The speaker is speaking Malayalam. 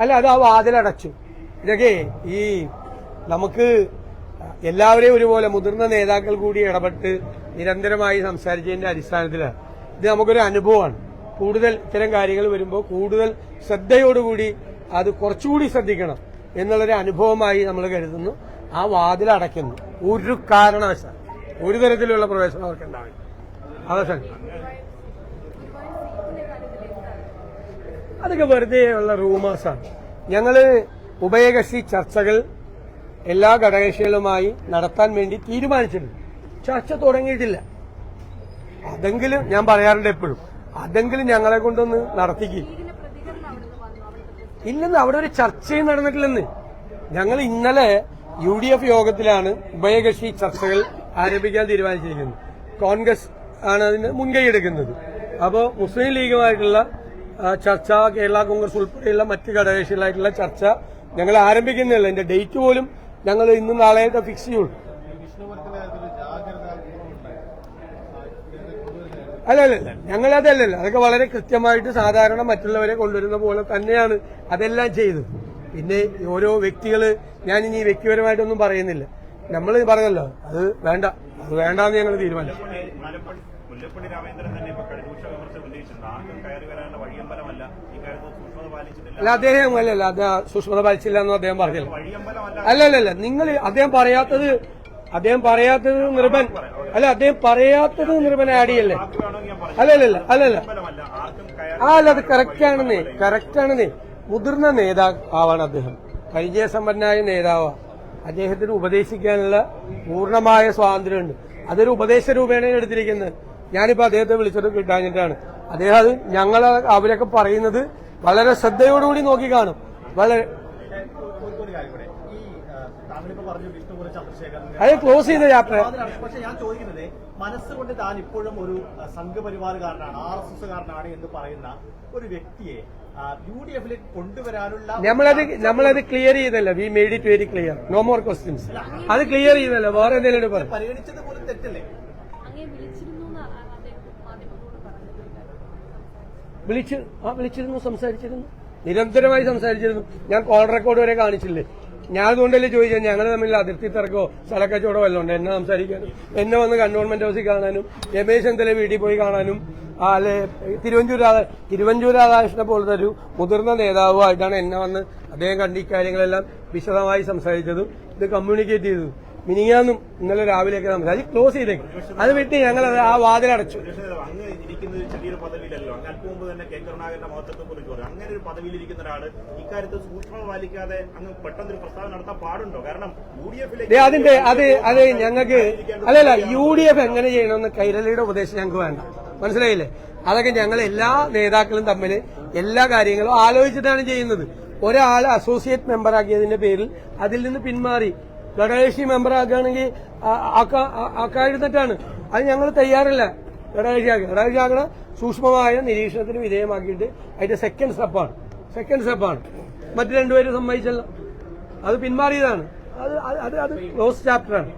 അല്ല അത് ആ വാതിലടച്ചു. ഇതൊക്കെ ഈ നമുക്ക് എല്ലാവരെയും ഒരുപോലെ മുതിർന്ന നേതാക്കൾ കൂടി ഇടപെട്ട് നിരന്തരമായി സംസാരിച്ചതിന്റെ അടിസ്ഥാനത്തിലാണ് ഇത് നമുക്കൊരു അനുഭവമാണ്. കൂടുതൽ ഇത്തരം കാര്യങ്ങൾ വരുമ്പോൾ കൂടുതൽ ശ്രദ്ധയോടുകൂടി അത് കുറച്ചുകൂടി ശ്രദ്ധിക്കണം എന്നുള്ളൊരു അനുഭവമായി നമ്മൾ കരുതുന്നു. ആ വാതിൽ അടയ്ക്കുന്നു ഒരു കാരണവശാൽ ഒരു തരത്തിലുള്ള പ്രവേശനം അവർക്ക് ഉണ്ടാവില്ല. അവസാനം. അതൊക്കെ വെറുതെ ഉള്ള റൂമേഴ്സാണ് ഞങ്ങൾ ഉഭയകക്ഷി ചർച്ചകൾ എല്ലാ ഘടകകക്ഷികളുമായി നടത്താൻ വേണ്ടി തീരുമാനിച്ചിട്ടുണ്ട്. ചർച്ച തുടങ്ങിയിട്ടില്ല. അതെങ്കിലും ഞാൻ പറയാറുണ്ട് എപ്പോഴും. അതെങ്കിലും ഞങ്ങളെ കൊണ്ടൊന്ന് നടത്തിക്ക്. ഇല്ലെന്ന് അവിടെ ഒരു ചർച്ചയും നടന്നിട്ടില്ലെന്ന്. ഞങ്ങൾ ഇന്നലെ യു ഡി എഫ് യോഗത്തിലാണ് ഉഭയകക്ഷി ചർച്ചകൾ ആരംഭിക്കാൻ തീരുമാനിച്ചിരിക്കുന്നത്. കോൺഗ്രസ് ആണ് അതിന് മുൻകൈ എടുക്കുന്നത്. അപ്പോൾ മുസ്ലിം ലീഗുമായിട്ടുള്ള ചർച്ച കേരള കോൺഗ്രസ് ഉൾപ്പെടെയുള്ള മറ്റ് ഘടകകക്ഷികളായിട്ടുള്ള ചർച്ച ഞങ്ങൾ ആരംഭിക്കുന്നില്ല. എന്റെ ഡേറ്റ് പോലും ഞങ്ങൾ ഇന്നും നാളെയായിട്ട് ഫിക്സ് ചെയ്യുള്ളൂ. അല്ലല്ല അല്ല അല്ല ഞങ്ങളതല്ലല്ലോ അതൊക്കെ വളരെ കൃത്യമായിട്ട് സാധാരണ മറ്റുള്ളവരെ കൊണ്ടുവരുന്ന പോലെ തന്നെയാണ് അതെല്ലാം ചെയ്തത്. പിന്നെ ഓരോ വ്യക്തികൾ ഞാൻ ഇനി വ്യക്തിപരമായിട്ടൊന്നും പറയുന്നില്ല. നമ്മൾ പറഞ്ഞല്ലോ അത് വേണ്ട അത് വേണ്ടാന്ന് ഞങ്ങൾ തീരുമാനിച്ചു. മുല്ലപ്പള്ളി രാമേന്ദ്രൻ തന്നെ ഇപ്പൊ കഴിഞ്ഞ രൂക്ഷ വിമർശനം ഉന്നയിച്ചിട്ടുണ്ട്. ആർക്കും കയറി വരാനുള്ള വഴിയമ്പലമല്ല. ഇക്കാര്യത്തിൽ സൂക്ഷ്മത പാലിച്ചിട്ടില്ല. അല്ല അദ്ദേഹം അല്ലല്ല അത് സൂക്ഷ്മത പാലിച്ചില്ല എന്ന് അദ്ദേഹം പറഞ്ഞില്ല. വഴിയമ്പലമല്ല. അല്ല അല്ല അല്ല നിങ്ങൾ അദ്ദേഹം പറയാത്തത് അദ്ദേഹം പറയാത്തത് നിർബൻ അല്ല അദ്ദേഹം പറയാത്തത് നിർബൻ ആഡ് ചെയ്യല്ലേ അല്ലല്ല. കയറി ആ അല്ല അത് കറക്റ്റ് ആണെന്നേ കറക്റ്റ് ആണെന്നേ മുതിർന്ന നേതാവാണ് ആവാണ് അദ്ദേഹം പരിചയസമ്പന്നനായ നേതാവാണ് അദ്ദേഹത്തിന് ഉപദേശിക്കാനുള്ള പൂർണമായ സ്വാതന്ത്ര്യമുണ്ട്. അതൊരു ഉപദേശ രൂപേണ എടുത്തിരിക്കുന്നത്. ഞാനിപ്പോ അദ്ദേഹത്തെ വിളിച്ചിട്ട് കിട്ടാഞ്ഞിട്ടാണ്. അദ്ദേഹം അത് ഞങ്ങൾ അവരൊക്കെ പറയുന്നത് വളരെ ശ്രദ്ധയോടുകൂടി നോക്കി കാണും. വളരെ അത് ക്ലോസ് ചെയ്ത ചാപ്റ്റർ പക്ഷെ ഞാൻ ചോദിക്കുന്നത് മനസ്സുകൊണ്ട് താൻ ഇപ്പോഴും ഒരു സംഘപരിവാറുകാരനാണ് ആർ എസ് എസ്സുകാരനാണ് എന്ന് പറയുന്ന ഒരു വ്യക്തിയെ യു ഡി എഫിൽ കൊണ്ടുവരാനുള്ള നമ്മളത് നമ്മളത് clear ചെയ്തല്ല. We made it very clear no more questions അത് ക്ലിയർ ചെയ്തല്ലോ. വേറെ എന്തെങ്കിലും പരിഗണിച്ചത് പോലും തെറ്റല്ലേ അങ്ങേ വിളിച്ചിരുന്നു എന്ന് ആ- അദ്ദേഹം മാധ്യമങ്ങളോട് പറഞ്ഞത് ഒരു കാര്യം. വിളിച്ചു ആ വിളിച്ചിരുന്നു സംസാരിച്ചിരുന്നു. നിരന്തരമായി സംസാരിച്ചിരുന്നു. ഞാൻ കോൾ റെക്കോർഡ് വരെ കാണിച്ചില്ലേ? ഞാൻ അതുകൊണ്ടല്ലേ ചോദിച്ചത്? ഞങ്ങൾ തമ്മിൽ അതിർത്തി തർക്കമോ സ്ഥലക്കച്ചവടോ വല്ലതും ഉണ്ട്? എന്നെ സംസാരിക്കാനും എന്നെ വന്ന് കണ്ടോൺമെന്റ് ഹൗസിൽ കാണാനും രമേശ് എന്തെങ്കിലും വീട്ടിൽ പോയി കാണാനും അല്ലെ തിരുവഞ്ചൂർ രാധാ തിരുവഞ്ചൂർ രാധാകൃഷ്ണനെ പോലത്തെ ഒരു മുതിർന്ന നേതാവുമായിട്ടാണ് എന്നെ വന്ന് അദ്ദേഹം കണ്ട ഇക്കാര്യങ്ങളെല്ലാം വിശദമായി സംസാരിച്ചതും ഇത് കമ്മ്യൂണിക്കേറ്റ് ചെയ്തതും. മിനിങ്ങാന്നും ഇന്നലെ രാവിലെ രാവിലെയൊക്കെ സംസാരിച്ച് ക്ലോസ് ചെയ്തേക്കും. അത് വിട്ട് ഞങ്ങൾ ആ വാതിലടച്ചു. അങ്ങനെ ഒരു പദവിയിലിരിക്കുന്ന ഒരാൾ ഇക്കാര്യത്തിൽ സൂക്ഷ്മത പാലിക്കാതെ അങ്ങ് പെട്ടെന്നൊരു പ്രസ്താവന നടത്താൻ പാടുണ്ടോ? കാരണം യു ഡി ദേ, അതിന്റെ അത് അത് ഞങ്ങൾക്ക് അല്ലല്ല യു ഡി എഫ് എങ്ങനെ ചെയ്യണമെന്ന് കൈരളിയുടെ ഉപദേശം ഞങ്ങൾക്ക് വേണ്ട. മനസ്സിലായില്ലേ? അതൊക്കെ ഞങ്ങൾ എല്ലാ നേതാക്കളും തമ്മിൽ എല്ലാ കാര്യങ്ങളും ആലോചിച്ചിട്ടാണ് ചെയ്യുന്നത്. ഒരാൾ അസോസിയേറ്റ് മെമ്പർ ആക്കിയതിന്റെ പേരിൽ അതിൽ നിന്ന് പിന്മാറി ഘടകകക്ഷി മെമ്പർ ആക്കുകയാണെങ്കിൽ ആക്കാതിരുന്നിട്ടാണ്. അത് ഞങ്ങൾ തയ്യാറല്ല. ഘടകകക്ഷി ആക്കുക ഘടകകക്ഷി ആക്കണ സൂക്ഷ്മമായ നിരീക്ഷണത്തിന് വിധേയമാക്കിയിട്ട് അതിന്റെ സെക്കൻഡ് സ്റ്റെപ്പാണ് സെക്കൻഡ് സ്റ്റെപ്പാണ് മറ്റു രണ്ടുപേരും സമ്മതിച്ചല്ലോ അത് പിന്മാറിയതാണ്. അത് അത് അത് ക്ലോസ് ചാപ്റ്ററാണ്